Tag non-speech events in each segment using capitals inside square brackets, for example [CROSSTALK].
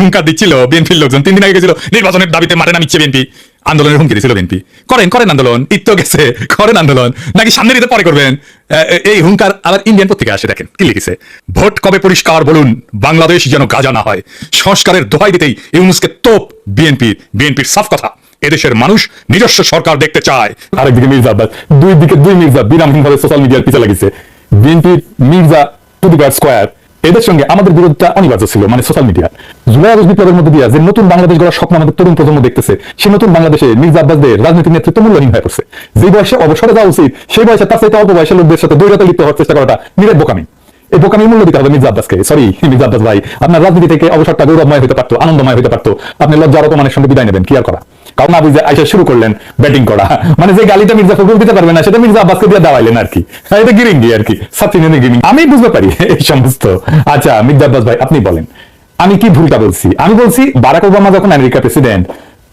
হুঙ্কার দিচ্ছিল বিএনপির লোকজন। তিন দিন আগে গেছিল, নির্বাচনের দাবিতে মাঠে নামিচ্ছে বিএনপি আন্দোলনের হুমকি দিয়েছিল বিএনপি করেন করেন আন্দোলন ইত্য গেছে, করেন আন্দোলন। নাকি সামনের ঈদে পরে করবেন? এই হুঙ্কার আবার ইন্ডিয়ান পত্রিকা আসে, দেখেন, কি লিখেছে? ভোট কবে পরিষ্কার বলুন, বাংলাদেশ যেন গাজা না হয়। সংস্কারের দোহাই দিতেই ইউনুসকে তোপ বিএনপি বিএনপির সাফ কথা। এদেশের মানুষ নিজস্ব সরকার দেখতে চায়। আরেকদিকে মির্জা আব্বাস, দুই দিকে দুই মির্জা বিরামহীনভাবে সোশ্যাল মিডিয়ার পিছে লাগিছে বিএনপির মির্জা টুদিকার স্কোয়ার। এদের সঙ্গে আমাদের বিরোধিতা অনিবার্য ছিল মানে সোশ্যাল মিডিয়া জুলাই আগস্ট বিপ্লবের মধ্যে দিয়ে যে নতুন বাংলাদেশ গড়ার স্বপ্ন আমাদের তরুণ প্রজন্ম দেখতেছে সেই নতুন বাংলাদেশে মির্জা আব্বাসদের রাজনৈতিক নেতৃত্ব মূল্যহীন হয়ে পড়ছে। যে বয়সে অবসরে যাওয়া উচিত, সেই বয়সে তার চাইতে অল্প বয়সের লোকদের সাথে দৈরতা লিপ্ত হওয়ার চেষ্টা করাটা নিরেট বোকামি। এই বোকামি মূল্য দিতে হবে মির্জা আব্বাসকে। সরি মির্জা আব্বাস ভাই, আপনার রাজনীতি থেকে অবসরটা গৌরবময় হতে পারতো, আনন্দময় হতে পারতো। আপনি লজ্জার অপমানের সঙ্গে বিদায় নেবেন, কি আর করা? কারণ না বুঝে আইসা শুরু করলেন ব্যাটিং করা। মানে যে গালিটা মির্জা ফখরুল দিতে পারবে না সেটা মির্জা আব্বাসকে দিয়ে আর কি। হ্যাঁ, এটা গিরিঙ্গি আর কি গিরিং আমি বুঝতে পারি এই সমস্ত। আচ্ছা মির্জা আব্বাস ভাই আপনি বলেন আমি কি ভুলটা বলছি? আমি বলছি বারাক ওবামা যখন আমেরিকা প্রেসিডেন্ট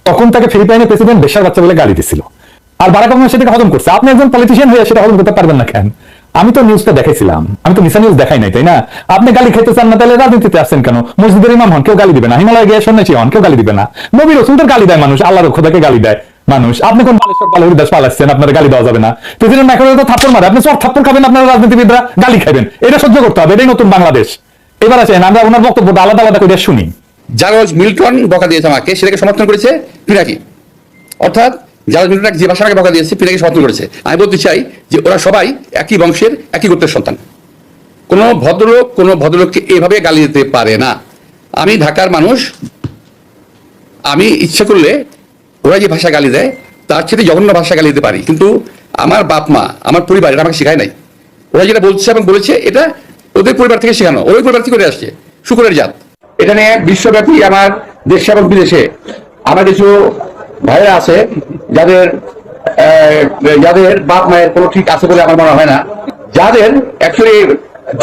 তখন তাকে ফিলিপাইনের প্রেসিডেন্ট বেশার বাচ্চা বলে গালি দিছিল। আর বারাক ওবামা সেটাকে হজম করছে। আপনি একজন পলিটিশিয়ান হয়ে সেটা হজম করতে পারবেন না কেন? আমি তো নিউজটা দেখাইছিলাম আমি তো মিসা নিউজ দেখাই নাই, তাই না? আপনি গালি খেতে চান না, তাহলে রাজনীতিতে আসছেন কেন? মসজিদের ইমাম হন, কেউ গালি দিবে না। হিমালয় গিয়ে সন্ন্যাসী হন, কেউ গালি দিবে না। নবী রসুলদের গালি দেয় মানুষ, আল্লাহর খোদাকে গালি দেয় মানুষ। আপনি কোন বালেশ্বর পাল হরিদাস পাল আসছেন আপনার গালি দেওয়া যাবে না। প্রেসিডেন্ট ম্যাকারো তো থাপ্পড় মারে, আপনি সব থাপ্পড় খাবেন, আপনার রাজনীতিবিদরা গালি খাবেন এটা সহ্য করতে হবে, এটাই নতুন বাংলাদেশ। এবার আসেন, আমরা ওনার বক্তব্যটা আলাদা আলাদা করে শুনি। জারজ মিল্টন বকা দিয়েছে আমাকে, সেটাকে সমর্থন করেছে পিনাকি। অর্থাৎ জারজ মিল্টন যে ভাষাটাকে বকা দিয়েছে পিনাকি সমর্থন করেছে। আমি বলতে চাই যে ওরা সবাই একই বংশের, একই গোত্রের সন্তান। কোনো ভদ্রলোক, কোনো ভদ্রলোককে এভাবে গালি দিতে পারে না। আমি ঢাকার মানুষ। আমি ইচ্ছা করলে ওরা যে ভাষা গালি দেয়, তার সাথে জঘন্য ভাষা গালি দিতে পারি। কিন্তু আমার বাপ মা, আমার পরিবার, এটা আমাকে শেখায় নাই। ওরা যেটা বলছে এবং বলেছে, এটা ওদের পরিবার থেকে শেখানো। ওই পরিবার থেকে আসছে। শুকুরের জাত। এটা নিয়ে বিশ্বব্যাপী আমার দেশে এবং বিদেশে আমার কিছু ভাইরা আছে, যাদের যাদের বাপ মায়ের কোনো ঠিক আছে বলে আমার মনে হয় না, যাদের অ্যাকচুয়ালি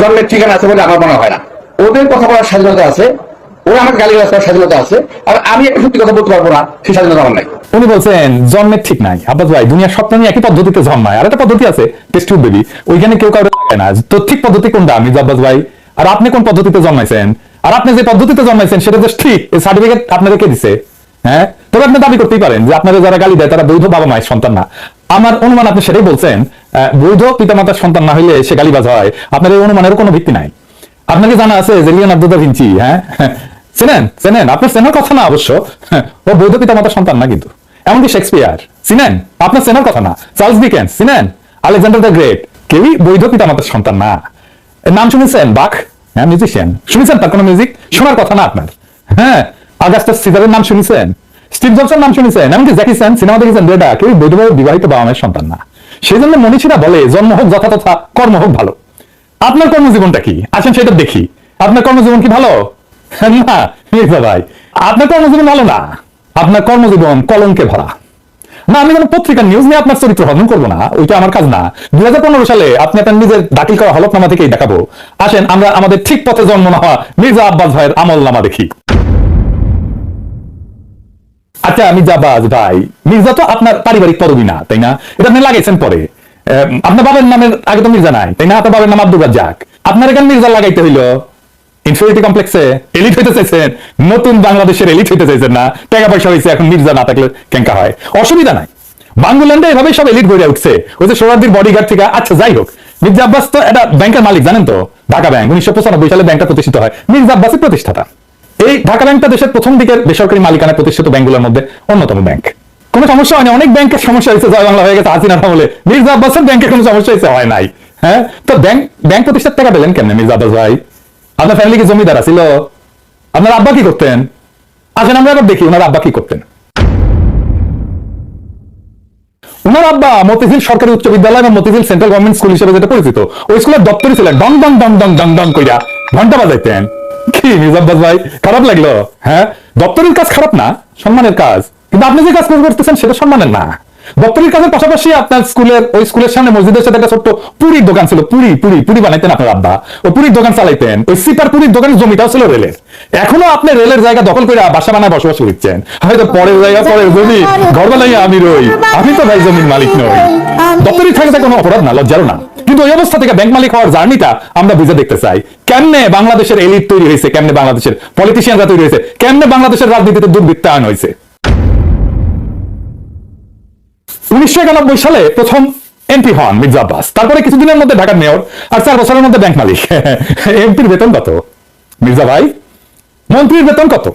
জন্মের ঠিকানা আছে বলে আমার মনে হয় না। ওদের কথা বলার স্বাধীনতা আছে, ওরা আমাকে গালি স্বাধীনতা আছে, আর আমি একটা সত্যি কথা বলতে পারব না, সেই স্বাধীনতা আমার নাই। উনি বলছেন, জন্মের ঠিক নাই। আব্বাস ভাই, দুনিয়ার সব একই পদ্ধতিতে জন্মায়, আর একটা পদ্ধতি আছে টেস্ট বেবি ওইখানে কেউ না। তো ঠিক পদ্ধতি কোনটা আমি আব্বাস ভাই? আর আপনি কোন পদ্ধতিতে জন্মাইছেন? আর আপনি যে পদ্ধতিতে জন্মাইছেন, সেটা জাস্ট ঠিক সার্টিফিকেট আপনাদের কে দিছে? হ্যাঁ? তবে আপনি দাবি করতেই পারেন যে আপনাদের যারা গালি দেয় তারা বৈধ বাবা মায়ের সন্তান না। আমার অনুমান আপনি সেটাই বলছেন বৈধ পিতামাতার সন্তান না হইলে সে গালিবাজ হয়। আপনার এই অনুমানের কোনো ভিত্তি নাই। আপনাকে জানা আছে যে লিওনার্দো দা ভিঞ্চি হ্যাঁ? [LAUGHS] চেনেন চেনেন। আপনার চেনার কথা না অবশ্য। [LAUGHS] ও বৈধ পিতা মাতার সন্তান না কিন্তু। এমনকি শেক্সপিয়ার। চিনেন? আপনার চেনার কথা না। চার্লস ডিকেন্স, চিনেন? Alexander the Great. কেউই বৈধ পিতা মাতার সন্তান না। নাম শুনেছেন? বাক হ্যাঁ মিউজিশিয়ান। শুনেছেন তার কোনো মিউজিক? শোনার কথা না আপনার। হ্যাঁ? আগাস্টাস সিজারের নাম শুনেছেন স্টিভ জবসের নাম শুনেছেন এমনকি জ্যাকি চ্যান সিনেমা দেখেছেন যেটা কেউই বৈধভাবে বিবাহিত বাবা মায়ের সন্তান না। সেই জন্য মনীষীরা বলে, জন্ম হোক যথাতথা কর্ম হোক ভালো। আপনার কর্মজীবনটা কি? আসেন সেটা দেখি। আপনার কর্মজীবন কি ভালো? [LAUGHS] না মির্জা ভাই, আপনার কর্মজীবন ভালো না। আপনার কর্মজীবন কলঙ্কে ভরা। না, আমি কোনো পত্রিকার নিউজ নিয়ে আপনার চরিত্র হরণ করব না, ওইটা আমার কাজ না। দুই হাজার পনেরো সালে আপনি আপনার নিজের দাখিল করা হলফনামা থেকেই দেখাবো। আসেন, আমরা আমাদের ঠিক পথে জন্ম না হওয়া মির্জা আব্বাস ভাইয়ের আমল নামা দেখি। আচ্ছা আমি জাবাজ ভাই। মির্জা তো আপনার পারিবারিক পদবি না, তাই না? এটা আপনি লাগাইছেন পরে। আপনার বাবার নামের আগে তো মির্জা নাই, তাই না? আপনার বাবার নাম আব্দুল রাজ্জাক। আপনার এখানে মির্জা লাগাইতে হইল। ইনফিনিটি কমপ্লেক্সে এলিট হইতে চাইছেন, নতুন বাংলাদেশের এলিট হইতে চাইছেন না। টাকা পয়সা হয়েছে এখন মির্জা না থাকলে কেঙ্কা হয়। অসুবিধা নাই। বাংলাল্যান্ডে এভাবে সব এলিট গড়ে উঠছে। ওই যে সোনারদির বডিগার্ড থেকে আচ্ছা যাই হোক। মির্জা আব্বাস তো এটা ব্যাংকের মালিক, জানেন তো? ঢাকা ব্যাংক উনিশশো পঁচানব্বই সালে ব্যাংকটা প্রতিষ্ঠিত হয়। মির্জা আব্বাসের প্রতিষ্ঠাতা। এই ঢাকা ব্যাংকটা দেশের প্রথম দিকের বেসরকারি মালিকানা প্রতিষ্ঠিত ব্যাংকগুলোর মধ্যে অন্যতম ব্যাংক কোনো সমস্যা হয়নি, অনেক ব্যাংকের সমস্যা হয়েছে, জয় বাংলা হয়ে গেছে, হাসিনা আমলে মির্জা আব্বাসের ব্যাংকের কোনো সমস্যা হয়েছে? হয় নাই। হ্যাঁ? তো ব্যাংক ব্যাংক প্রতিষ্ঠার টাকা পেলেন কেমনে মির্জা আব্বাস ভাই? আপনার ফ্যামিলি কি জমিদার ছিল আপনার আব্বা কি করতেন? আসেন, আমরা এবার দেখি ওনার আব্বা কি করতেন। ওনার আব্বা মতিঝিল সরকারি উচ্চ বিদ্যালয় এবং মতিঝিল সেন্ট্রাল গভর্নমেন্ট স্কুল হিসেবে যেটা পরিচিত, ওই স্কুলের দপ্তরই ছিলেন, ডং ডং ডং ডং ডং ডং কইরা ঘণ্টা বাজাইতেন। মির্জাব্বাস ভাই খারাপ লাগল হ্যাঁ? দপ্তরের কাজ খারাপ না, সম্মানের কাজ। কিন্তু আপনি যে কাজ করতেছেন, সেটা সম্মানের না। দপ্তরের কাজের পাশাপাশি আপনার স্কুলের, ওই স্কুলের সামনে মসজিদের সাথে একটা ছোট্ট পুরীর দোকান ছিল, পুরি পুরি পুরি বানাইতেন আপনার আব্বা। ওই পুরীর দোকান চালাইতেন। ওই সিপার পুরীর দোকানের জমিটাও ছিল রেলের। এখনও আপনি রেলের জায়গা দখল করে বাসা বানায় বসবাস করছেন। হয়তো পরের জায়গা, পরের জমি। ঘর বানাই আমি রই। আমি তো ভাই জমির মালিক নই। দপ্তরি থাকাটা কোনো অপরাধ না, লজ্জারও না। কিন্তু ওই অবস্থা থেকে ব্যাংক মালিক হওয়ার জার্নিটা আমরা বুঝে দেখতে চাই। কেমনে বাংলাদেশের এলিট তৈরি হয়েছে, কেমনে বাংলাদেশের পলিটিশিয়ানরা তৈরি হয়েছে, কেমনে বাংলাদেশের রাজনীতিতে দুর্বৃত্তায়ন হয়েছে? উনিশশো একানব্বই সালে প্রথম এমপি হন মির্জা আব্বাস। তারপরে কিছুদিনের মধ্যে ঢাকার মেয়র আর চার বছরের মধ্যে ব্যাংক মালিক। [LAUGHS] এমপির বেতন কত? মির্জা ভাই, মন্ত্রীর বেতন কত?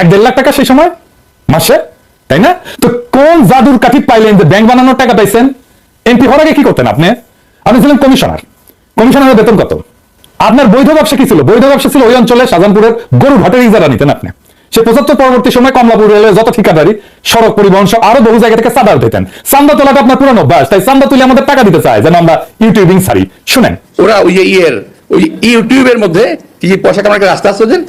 এক দেড় লাখ টাকা সেই সময়? মাসে? তাই না? তো কোন জাদুর কাঠি পাইলেন যে ব্যাংক বানানোর টাকা পাইছেন? এমপি হওয়ার আগে কি করতেন আপনি? আপনি ছিলেন কমিশনার। কমিশনারের বেতন কত? আপনার বৈধ ব্যবসা কি ছিল? বৈধ ব্যবসা ছিল ওই অঞ্চলে শাহজাহানপুরের গরু ঘাটের ইজারা নিতেন আপনি। সে পঁচাত্তর পরবর্তী সময় কমলাপুর রেলের যত ঠিকাদারি সড়ক পরিবহন সহ আরও বহু জায়গা থেকে চাঁদা উঠাইতেন চান্দা তোলাটা আপনার পুরনো অভ্যাস তাই চান্দা তুলে আমাদের টাকা দিতে চায় যেন আমরা ইউটিউবিং ছাড়ি। শুনেন। ওরা ওই যে ইয়ের ওই ইউটিউবের মধ্যে কি যে পয়সা কামানোর একটা রাস্তা ওদের?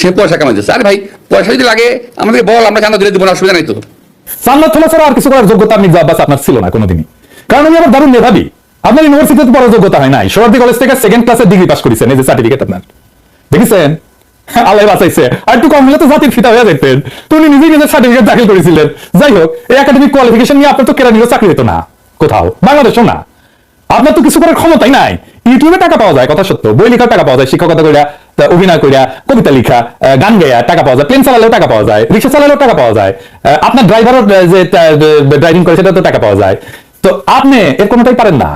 সে পয়সা কামাইতেছে। আরে ভাই পয়সা যদি লাগে আমাদের বল আমরা চাঁদা দিলে দিব না অসুবিধা নাই তো। চান্দা তোলা ছাড়া আর কিছু করার যোগ্যতা মির্জা আব্বাস আপনার ছিল না কোনোদিনই। কারণ আমি আবার দারুণ মেধাবী। আপনার ইউনিভার্সিটিতে পড়ার যোগ্যতা হয় নাই। সরার্দি কলেজ থেকে সেকেন্ড ক্লাসের ডিগ্রি পাস করেছেন এই যে সার্টিফিকেট আপনার। দেখেছেন? আল্লাহ বাঁচাইছে। আর একটু কম হলে তো জাতির ফিতা হয়ে যেতেন। তো উনি নিজেই নিজের সার্টিফিকেট দাখিল করেছিলেন। যাই হোক এই একাডেমিক কোয়ালিফিকেশন নিয়ে আপনার তো কেরা নিলে চাকরি হতো না। কোথাও। বাংলাদেশও না। আপনার তো কিছু করার ক্ষমতাই নাই। ইউটিউবে টাকা পাওয়া যায় কথা সত্য। বই লেখার টাকা পাওয়া যায় শিক্ষকতা করিয়া অভিনয় করিয়া কবিতা লিখা গান গাইয়া টাকা পাওয়া যায়। প্লেন চালালেও টাকা পাওয়া যায়। রিক্সা চালালেও টাকা পাওয়া যায়। আপনার ড্রাইভারও যে ড্রাইভিং করে সেটা তো টাকা পাওয়া যায়। তো আপনি এর কোনোটাই পারেন না।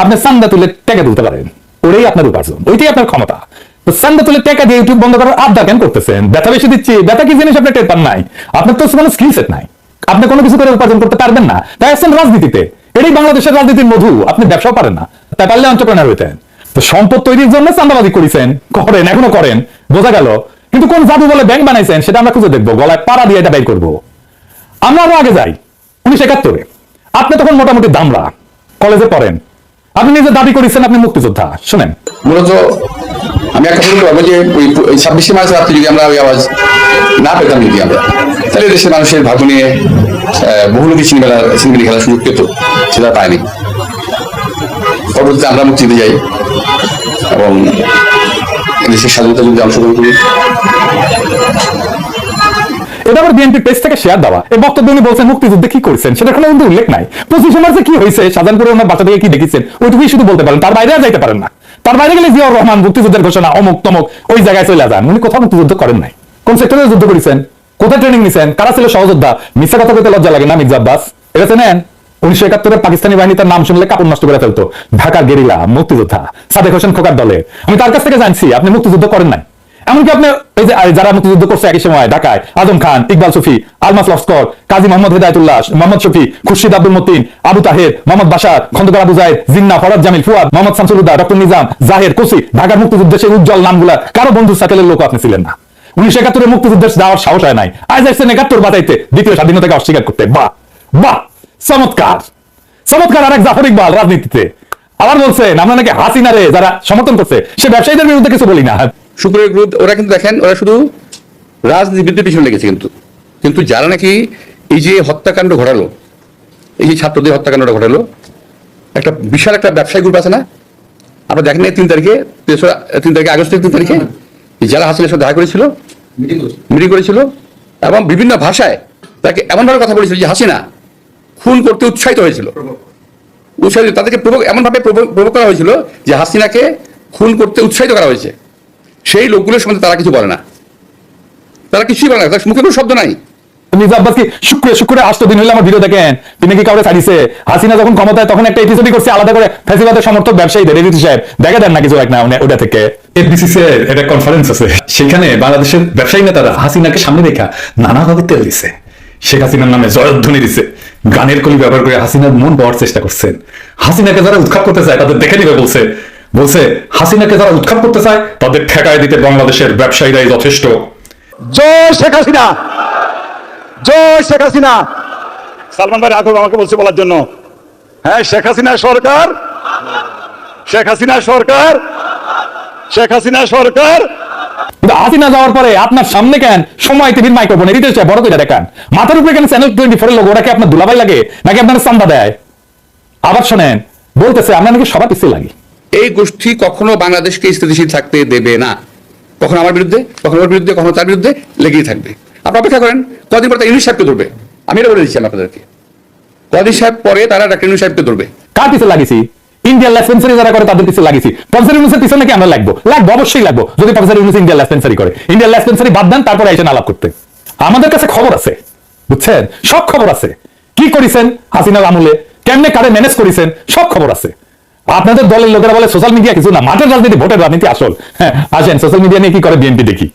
আপনি চান্দা তুলে টাকা তুলতে পারেন। ওটাই আপনার উপার্জন, ওইটাই আপনার ক্ষমতা। তো তুলে দিয়ে ইউটিউব বন্ধ করার কেন করতেছেন? ব্যথা বেশি দিচ্ছি, ব্যথা কি জিনিস আপনি টের পান নাই? আপনার তো কোনো নাই। আপনি কোনো কিছু করে উপার্জন করতে পারবেন না। তাই আসছেন রাজনীতিতে। এটাই বাংলাদেশের রাজনীতির মধু। আপনি ব্যবসাও পারেন না। তাই পারলে হইতেন। তো সম্পদ তৈরির জন্য করেছেন। করেন, এখনও করেন। বোঝা গেল। কিন্তু কোন জাদু বলে ব্যাংক বানাইছেন সেটা আমরা খুঁজে দেখব। গলায় পাড়া দিয়ে এটা করব। আমরা আরও আগে যাই। উনিশ একাত্তরে। আপনি তখন মোটামুটি দামরা। কলেজে পড়েন। আপনি নিজে দাবি করেছেন, আপনি মুক্তিযোদ্ধা। শুনেন। মূলত আমি একটা বলতে পারব যে, ওই ছাব্বিশে মার্চ রাত্রে যদি আমরা ওই আওয়াজ না পেতাম যদি আমরা, তাহলে দেশের মানুষের ভাগ্য নিয়ে বহু লোকই সিনেমা সিনেমা খেলার সুযোগ পেত, সেটা পায়নি। পরবর্তীতে আমরা মুক্তিতে যাই এবং দেশের স্বাধীনতা যুদ্ধে অংশগ্রহণ করি। এটা আবার বিএনপি পেজ থেকে শেয়ার দেওয়া। বক্তব্য উনি বলছেন, মুক্তিযুদ্ধে কি করেছেন? সেটা কোনো কিন্তু উল্লেখ নাই। পঁচিশে মার্চে কি হয়েছে? ওনার থেকে কি দেখেছেন? ওইটুকুই শুধু বলতে পারেন। তার বাইরে আর যাইতে পারেন না। তার বাইরে গেলে জিয়াউর রহমান মুক্তিযুদ্ধের ঘোষণা অমুক তমুক ওই জায়গায় চলে যান। উনি কোথাও মুক্তিযুদ্ধ করেন নাই। কোন সেক্টরে যুদ্ধ করেছেন? কোথায় ট্রেনিং নিছেন? কারা ছিল সহযোদ্ধা? মিথ্যা কথা বলতে লজ্জা লাগে না, মির্জা আব্বাস? এটা চেনেন? উনিশশো একাত্তরে পাকিস্তানি বাহিনী তার নাম শুনলে কাপড় নষ্ট করে ফেলতো। ঢাকার গেরিলা, মুক্তিযোদ্ধা। সাদেক হোসেন খোকার দলে। আমি তার কাছ থেকে জানছি, আপনি মুক্তিযুদ্ধ করেন নাই। এমনকি আপনি এই যে যারা মুক্তিযুদ্ধ করছে একই সময়, ঢাকায়, আজম খান, ইকবাল সুফি, আলমাস লস্কর, কাজী মোহাম্মদ হেদায়তুল্লাহ, মোহাম্মদ শফি, খুরশিদ আব্দুল মতিন, আবু তাহের, মোহাম্মদ বাসার খন্দকার আবু জাহেদ জিন্না ফরাদ জামিল, ফুয়াদ, মোহাম্মদ শামসুলুদ্দাহ, ডক্টর নিজাম, জাহের, কুসি, ঢাকার মুক্তিযুদ্ধের সেই উজ্জ্বল নামগুলা কারও বন্ধু সাকেলের লোক আপনি ছিলেন না। উনিশশো একাত্তরে মুক্তিযুদ্ধের যাওয়ার সাহস হয় নাই। আজ আসছেন একাত্তর বাতাইতে দ্বিতীয় স্বাধীনতাকে অস্বীকার করতে। বাহ বাহ, চমৎকার। চমৎকার আরেক জাফর ইকবাল রাজনীতিতে। আবার বলছেন আমরা নাকি হাসিনারে যারা সমর্থন করছে, সে ব্যবসায়ীদের বিরুদ্ধে কিছু বলি না। শুক্রের গ্রুপ ওরা কিন্তু দেখেন ওরা শুধু রাজনীতি বিদ্যুৎ পিছনে লেগেছে কিন্তু। কিন্তু যারা নাকি এই যে হত্যাকাণ্ড ঘটালো এই যে ছাত্রদের হত্যাকাণ্ডটা ঘটালো একটা বিশাল একটা ব্যবসায়ী গ্রুপ আছে না? আমরা দেখেন তিন তারিখে তেসরা তিন তারিখে আগস্টের তিন তারিখে? যারা হাসিনের সাথে দেখা করেছিল মিটিং করেছিল। এবং বিভিন্ন ভাষায় তাকে এমনভাবে কথা বলেছিল যে হাসিনা খুন করতে উৎসাহিত হয়েছিল। উৎসাহিত তাদেরকে এমনভাবে প্রভোগ করা হয়েছিল যে হাসিনাকে খুন করতে উৎসাহিত করা হয়েছে। সেই লোকগুলোর সম্বন্ধে তারা কিছু বলে না। তারা কিছুই বলে না তার মুখে কোনো শব্দ নাই। মির্জা আব্বাস কি শুক্রে শুক্রে আষ্ট দিন হইলে আমার ভিডিও দেখেন। তিনি কি কাউরে ছাড়িছে? হাসিনা যখন ক্ষমতায় তখন একটা এপিসোডই করছে আলাদা করে ফেসিবাদের সমর্থক ব্যবসায়ীদের। এডিটি সাহেব দেখা দেন না কিছু এক না ওটা থেকে। এফবিসিসি এর একটা কনফারেন্স আছে সেখানে বাংলাদেশের ব্যবসায়ী নেতারা হাসিনাকে সামনে রেখা নানাভাবে তেল দিছে। শেখ হাসিনার নামে জয়ধ্বনি দিছে। গানের কলি ব্যবহার করে হাসিনার মন পাওয়ার চেষ্টা করছেন। হাসিনাকে যারা উৎখাত করতে চায় তাদের দেখে নিবে বলছে বলছে হাসিনাকে যারা উৎখাত করতে চায় তাদের ঠেকায় দিতে বাংলাদেশের ব্যবসায়ীরাই যথেষ্ট। জয় শেখ হাসিনা! জয় শেখ হাসিনা! সালমান ভাই রাঘব আমাকে বলছে বলার জন্য। হ্যাঁ শেখ হাসিনা সরকার! শেখ হাসিনা সরকার! শেখ হাসিনা সরকার! কিন্তু হাসিনা যাওয়ার পরে আপনার সামনে কেন সময় টিভির মাইক্রোফোন এডিটে বড় করে দেখান? মাথার উপরে কেন চ্যানেল টোয়েন্টি লোক ওরা কি আপনার দুলাভাই লাগে? নাকি আপনার চান্দা দেয়? আবার শোনেন বলতেছে আমরা নাকি সবার পিছিয়ে লাগি। এই গোষ্ঠী কখনো বাংলাদেশকে স্থিতিশীল থাকতে দেবে না। কখনো আমার বিরুদ্ধে, কখনো ওর বিরুদ্ধে, কখনো তার বিরুদ্ধে লেগেই থাকবে। আপনি অপেক্ষা করেন, কদিন পর তার ইউনিট সাহেবকে ধরবে। আমি এটা বলে দিচ্ছি আমি আপনাদেরকে। কদিন সাহেব পরে তারা ডাক্তার ইউনিট সাহেবকে ধরবে। কার পিছিয়ে লাগিয়েছি ইন্ডিয়ান লেসপেন্সারি যারা করে তাদের পিছনে লাগিয়েছি প্রফেসর পিছনে নাকি আমরা লাগবো? লাগবো, অবশ্যই লাগবো। যদি প্রফেসর ইউনুস ইন্ডিয়ান লেসপেন্সারি করে। ইন্ডিয়ান লেসপেন্সারি বাদ দেন, তারপরে আলাপ করতে। আমাদের কাছে খবর আছে। বুঝছেন? সব খবর আছে। কি করেছেন হাসিনার আমলে? কেমনে কারে ম্যানেজ করেছেন? সব খবর আছে। আপনাদের দলের লোকেরা বলে সোশ্যাল মিডিয়া কিছু না। মাঠের রাজনীতি, ভোটের রাজনীতি আসল। হ্যাঁ আসেন সোশ্যাল মিডিয়া নিয়ে কি করে বিএনপি দেখি।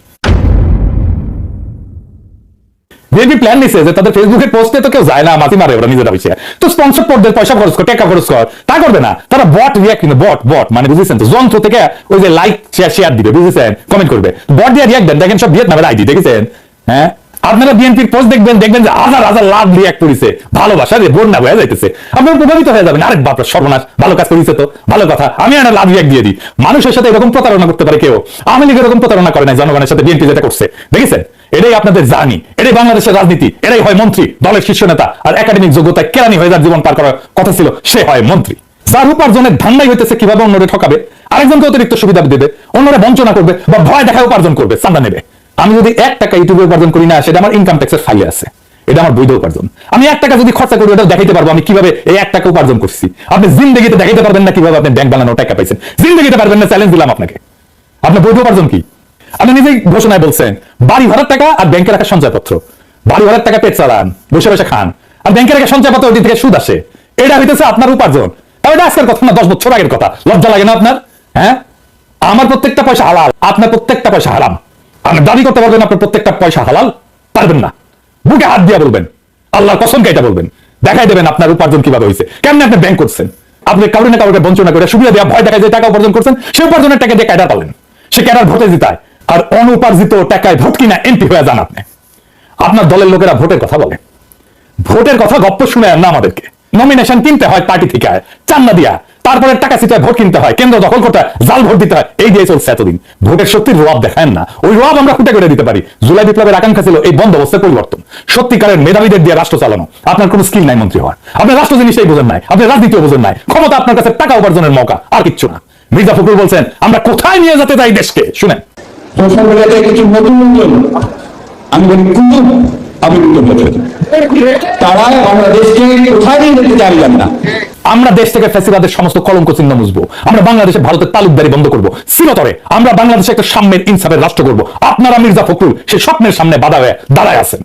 বিএনপি প্ল্যান নিছে যে তাদের ফেসবুকে পোস্টে তো কেউ যায় না মাতি মারে ওরা নিজেরা বসে। তো স্পন্সর পড়দের পয়সা খরচ কর, টাকা খরচ কর, তা করবে না। তারা বট রিয়াক্ট কিন্তু বট বট মানে বুঝেছেন তো? যন্ত্র থেকে ওই যে লাইক শেয়ার শেয়ার দিবে, বুঝেছেন? কমেন্ট করবে। বট দিয়ে রিয়াক্ট দেন, দেখেন সব ভিয়েতনামের আইডি দেখেছেন? হ্যাঁ? আপনারা বিএনপির পোস্ট দেখবেন দেখবেন যে হাজার হাজার লাভ রিয়াক্ট করেছে। ভালোবাসা যে বন্যা হয়ে যাইতেছে। আপনারা প্রভাবিত হয়ে যাবেন। আরেক বাপরা, সর্বনাশ। ভালো কাজ করেছে তো। ভালো কথা। আমি একটা লাভ রিয়াক্ট দিয়ে দিই। মানুষের সাথে এরকম প্রতারণা করতে পারে কেউ? আওয়ামী লীগ এরকম প্রতারণা করে না জনগণের সাথে বিএনপি যেটা করছে। দেখেছেন? এটাই আপনাদের জানি। এটাই বাংলাদেশের রাজনীতি। এটাই হয় মন্ত্রী, দলের শীর্ষ নেতা আর একাডেমিক যোগ্যতায় কেরানি হয়ে যার জীবন পার করার কথা ছিল, সে হয় মন্ত্রী। যার উপার্জনের ধান্দাই হইতেছে, কীভাবে অন্যরে ঠকাবে? আরেকজনকে অতিরিক্ত সুবিধা দেবে, অন্যরা বঞ্চনা করবে বা ভয় দেখায় উপার্জন করবে। চান্দা নেবে। আমি যদি এক টাকা ইউটিউবে উপার্জন করি না, সেটা আমার ইনকাম ট্যাক্সের ফাইলে আছে। এটা আমার বৈধ উপার্জন। আমি এক টাকা যদি খরচা করি ওটা দেখাইতে পারব আমি কীভাবে এই এক টাকা উপার্জন করছি। আপনি জিন্দগিতে দেখাইতে পারবেন না কীভাবে আপনি ব্যাংক বানানো টাকা পাইছেন। জিন্দগিতে পারবেন না চ্যালেঞ্জ দিলাম আপনাকে। আপনার বৈধ উপার্জন কি? আপনি নিজেই ঘোষণায় বলছেন, বাড়ি ভাড়ার টাকা আর ব্যাংকে রাখা সঞ্চয়পত্র। বাড়ি ভাড়ার টাকা পেট চালান, বসে বসে খান। আর ব্যাংকে রাখা সঞ্চয়পত্র ওই থেকে সুদ আসে। এটা হইতেছে আপনার উপার্জন। এটা আজকের কথা না, দশ বছর আগের কথা। লজ্জা লাগে না আপনার? হ্যাঁ? আমার প্রত্যেকটা পয়সা হালাল, আপনার প্রত্যেকটা পয়সা হারাম। আপনি দাবি করতে পারবেন আপনার প্রত্যেকটা পয়সা হালাল, পারবেন না। বুকে হাত দিয়ে বলবেন। আল্লাহর কসম এটা বলবেন। দেখাই দেবেন আপনার উপার্জন কীভাবে হয়েছে। কেমনে আপনি ব্যাংক করছেন? আপনি কাউকে না কাউকে বঞ্চনা করে সুবিধা দেওয়া ভয় দেখায় যে টাকা উপার্জন করছেন, সে উপার্জনের টাকা দিয়ে ক্যাডার পালেন। সে ক্যাডার ভোটে জিতায়। আর অনুপার্জিত টাকায় ভোট কিনা এমপি হয়ে যান আপনি। আপনার দলের লোকেরা ভোটের কথা বলে। ভোটের কথা গপ্প শুনে না আমাদেরকে। নমিনেশন কিনতে হয় পার্টি থেকে চান্না দিয়া তারপরে টাকা চিটায় ভোট কিনতে হয় কেন্দ্র দখল করতে হয় জাল ভোট দিতে হয় এই দিয়ে চলছে এতদিন। ভোটের শক্তির রব দেখায় না। ওই রব আমরা ফুটে করে দিতে পারি। জুলাই বিপ্লবের আকাঙ্ক্ষা ছিল এই বন্দোবস্তের পরিবর্তন। সত্যিকারের মেধাবীদের দিয়ে রাষ্ট্র চালানো। আপনার কোনো স্কিল নাই মন্ত্রী হওয়ার। আপনার রাষ্ট্র জিনিসটাই বোঝেন নাই। আপনার রাজনীতিও বোঝেন নাই। ক্ষমতা আপনার কাছে টাকা উপার্জনের মৌকা আর কিচ্ছু না। মির্জা ফখরুল বলছেন আমরা কোথায় নিয়ে যেতে চাই দেশকে? শুনেন। কিছু আমি বলি কুতুব হয়েছে তারা বাংলাদেশকে কোথায় নিয়ে যেতে চাইলেন না। আমরা দেশ থেকে ফ্যাসিবাদের সমস্ত কলঙ্ক চিহ্ন মুছবো। আমরা বাংলাদেশে ভারতের তালুকদারি বন্ধ করব। চিরতরে আমরা বাংলাদেশে একটা সাম্যের ইনসাফের রাষ্ট্র করব। আপনারা মির্জা ফখরুল সেই স্বপ্নের সামনে বাধা হয়ে দাঁড়ায় আছেন।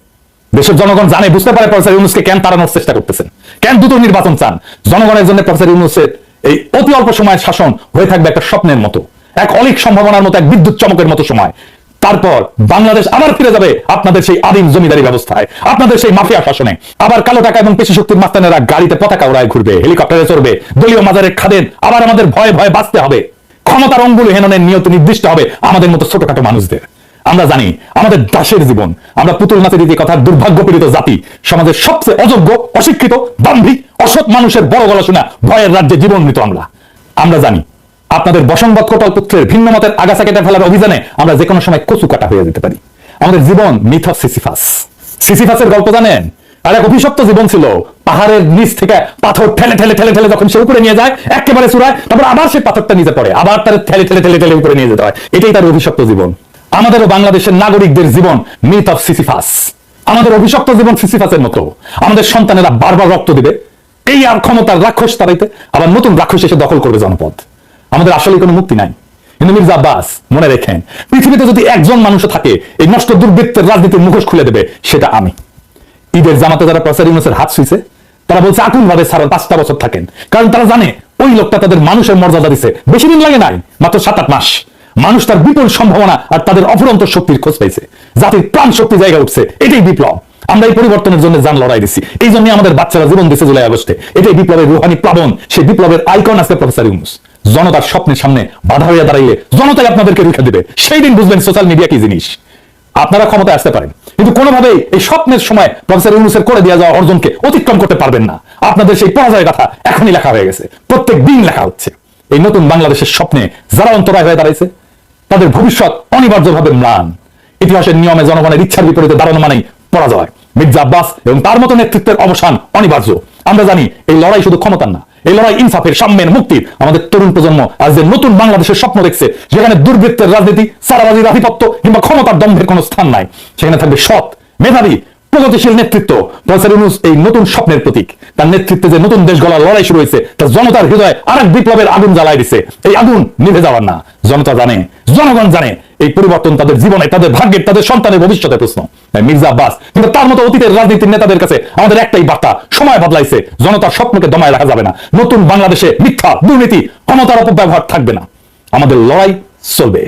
দেশের জনগণ জানে, বুঝতে পারে প্রফেসর ইউনুসকে কেন তাড়ানোর চেষ্টা করতেছেন। কেন দ্রুত নির্বাচন চান? জনগণের জন্য প্রফেসর ইউনুসের এই অতি অল্প সময়ের শাসন হয়ে থাকবে একটা স্বপ্নের মতো। এক অলিক সম্ভাবনার মতো, এক বিদ্যুৎ চমকের মতো সময়। তারপর বাংলাদেশ আবার ফিরে যাবে আপনাদের সেই আদিম জমিদারি ব্যবস্থায়। আপনাদের সেই মাফিয়া শাসনে। আবার কালো টাকা এবং পেশি শক্তির মাস্তানেরা গাড়িতে পতাকা উড়ায় ঘুরবে, হেলিকপ্টারে চড়বে, দলীয় মাজারে খাদেন আবার আমাদের ভয়ে ভয়ে বাঁচতে হবে। ক্ষমতার অঙ্গুল হেননের নিয়ত নির্দিষ্ট হবে আমাদের মতো ছোটখাটো মানুষদের। আমরা জানি, আমাদের দাসের জীবন, আমরা পুতুল নাচের রীতি কথার দুর্ভাগ্যপীড়িত জাতি, সমাজের সবচেয়ে অযোগ্য, অশিক্ষিত, দাম্ভিক, অসৎ মানুষের বড় গলা শোনা ভয়ের রাজ্যে জীবন মৃত আমরা। আমরা জানি আপনাদের বসংবৎ কোটাল পুত্রের ভিন্ন মতের আগাছা কেটে ফেলার অভিযানে আমরা যে কোনো সময় কচু কাটা হয়ে যেতে পারি। আমাদের জীবন মিথ সিসিফাস। সিসিফাসের গল্প জানেন? আর এক অভিশপ্ত জীবন ছিল। পাহাড়ের নিচ থেকে পাথর ঠেলে ঠেলে ঠেলে ঠেলে যখন সে উপরে নিয়ে যায়, একেবারে চূড়ায়, তারপর আবার সে পাথরটা নিচে পড়ে, আবার তার ঠেলে ঠেলে ঠেলে ঠেলে উপরে নিয়ে যেতে হয়। এটাই তার অভিশপ্ত জীবন। আমাদেরও বাংলাদেশের নাগরিকদের জীবন মিথ অফ সিসিফাস। আমাদের অভিশপ্ত জীবন সিসিফাসের মতো। আমাদের সন্তানেরা বারবার রক্ত দিবে। এই আর ক্ষমতার রাক্ষস তারাইতে আবার নতুন রাক্ষস এসে দখল করবে জনপদ। আমাদের আসলে কোনো মুক্তি নাই। কিন্তু মির্জা আব্বাস, মনে রেখেন, পৃথিবীতে যদি একজন মানুষ থাকে, এই নষ্ট দুর্বৃত্তের রাজনীতির মুখোশ খুলে দেবে, সেটা আমি। ঈদের জামাতে যারা প্রসার ইউনুসের হাত শুইছে তারা বলছে আকুল ভাবে সারা পাঁচটা বছর থাকেন। কারণ তারা জানে, ওই লোকটা তাদের মানুষের মর্যাদা দিছে। বেশি দিন লাগে নাই, মাত্র সাত আট মাস। মানুষ তার বিপুল সম্ভাবনা আর তাদের অফুরন্ত শক্তির খোঁজ পাইছে। জাতির প্রাণ শক্তি জায়গা উঠছে, এটাই বিপ্লব। আমরা এই পরিবর্তনের জন্য যান লড়াই দিছি। এই জন্য আমাদের বাচ্চারা জীবন দিছে জুলাই আগস্টে। এটাই বিপ্লবের রুহানি প্লাবন, সেই বিপ্লবের আইকন আছে প্রফেসর ইউনুস। জনতার স্বপ্নের সামনে বাধা হইয়া দাঁড়াইলে জনতাই আপনাদেরকে রুখে দেবে। সেই দিন বুঝবেন সোশ্যাল মিডিয়া কি জিনিস। আপনারা ক্ষমতায় আসতে পারেন, কিন্তু কোনোভাবেই এই স্বপ্নের সময় প্রফেসর ইউনুসের করে দেওয়া যাওয়া অর্জনকে অতিক্রম করতে পারবেন না। আপনাদের সেই পরাজয়ের কথা এখনই লেখা হয়ে গেছে, প্রত্যেক দিন লেখা হচ্ছে। এই নতুন বাংলাদেশের স্বপ্নে যারা অন্তরায় হয়ে দাঁড়াইছে, তাদের ভবিষ্যৎ অনিবার্যভাবে ম্লান। ইতিহাসের নিয়মে জনগণের ইচ্ছার বিপরীতে দাঁড়ানো মানেই পরাজয়। মির্জা আব্বাস এবং তার মতো নেতৃত্বের অবসান অনিবার্য। আমরা জানি এই লড়াই শুধু ক্ষমতার না এই লড়াই ইনসাফের সাম্যের মুক্তির আমাদের তরুণ প্রজন্ম আজ যে নতুন বাংলাদেশের স্বপ্ন দেখছে, যেখানে দুর্বৃত্তের রাজনীতি, সারাবাজির আধিপত্য কিংবা ক্ষমতার দম্ভের কোনো স্থান নাই। সেখানে থাকবে সৎ, মেধাবী, প্রগতিশীল নেতৃত্ব। প্রফেসর ইউনূস এই নতুন স্বপ্নের প্রতীক। তার নেতৃত্বে যে নতুন দেশ গলার লড়াই শুরু হয়েছে, তা জনতার হৃদয়ে আরেক বিপ্লবের আগুন জ্বালাই দিছে। এই আগুন নিভে যাওয়ার না। জনতা জানে, জনগণ জানে এই পরিবর্তন তাদের জীবনে, তাদের ভাগ্যের, তাদের সন্তানের ভবিষ্যতে প্রশ্ন। মির্জা আব্বাস, কিন্তু তার মতো অতীতের রাজনীতির নেতাদের কাছে আমাদের একটাই বার্তা, সময় বদলাইছে, জনতার স্বপ্নকে দমায় রাখা যাবে না। নতুন বাংলাদেশে মিথ্যা, দুর্নীতি, ক্ষমতার অপব্যবহার থাকবে না। আমাদের লড়াই চলবে।